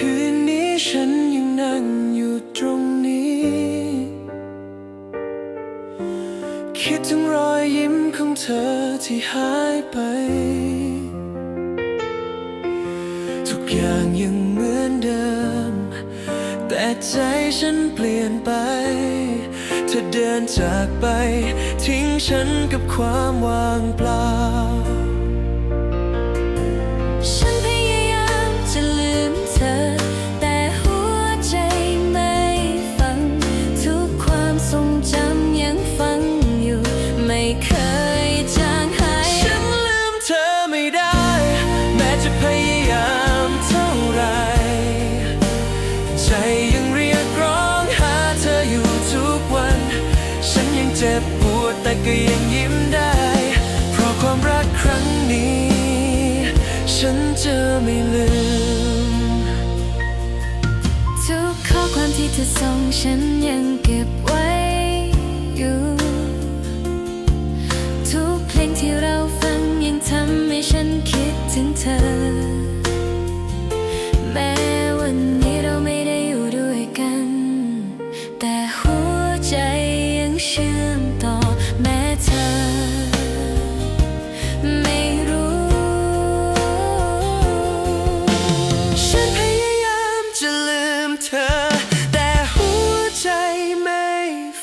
คืนนี้ฉันยังนั่งอยู่ตรงนี้ คิดถึงรอยยิ้มของเธอที่หายไป ทุกอย่างยังเหมือนเดิม แต่ใจฉันเปลี่ยนไป เธอเดินจากไป ทิ้งฉันกับความว่างเปล่า เจ็บปวดแต่ก็ยังยิ้มได้ เพราะความรักครั้งนี้ ฉันจะไม่ลืม ทุกข้อความที่เธอส่งฉันยังเก็บไว้อยู่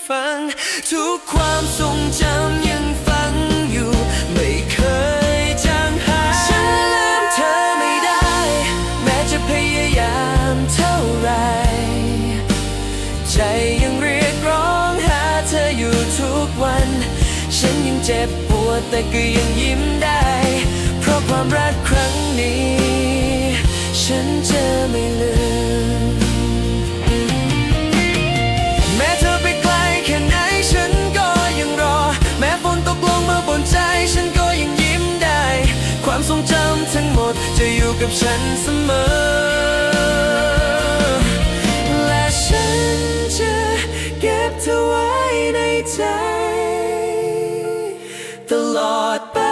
ฟัง ทุกความทรงจำยังฝังอยู่ ไม่เคยจางหาย ฉันลืมเธอไม่ได้ แม้จะพยายามเท่าไร ใจยังเรียกร้องหาเธออยู่ทุกวัน ฉันยังเจ็บปวดแต่ก็ยังยิ้มได้ เพราะความรักครั้งนี้ ฉันจะไม่ลืม กับฉันเสมอ และฉันจะเก็บเธอไว้ในใจ ตลอดไป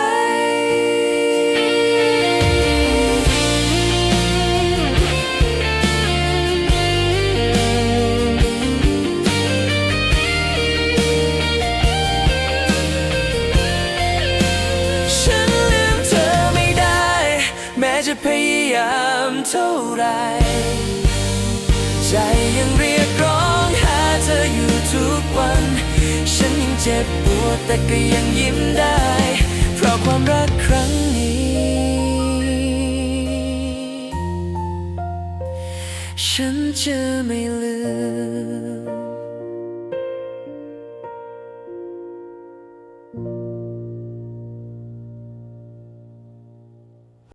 ท่าไรใจยังเรียกร้องหาเธออยู่ทุกวัน ฉันยังเจ็บปวดแต่ก็ยังยิ้มได้ เพราะความรักครั้งนี้ ฉันจะไม่ลืม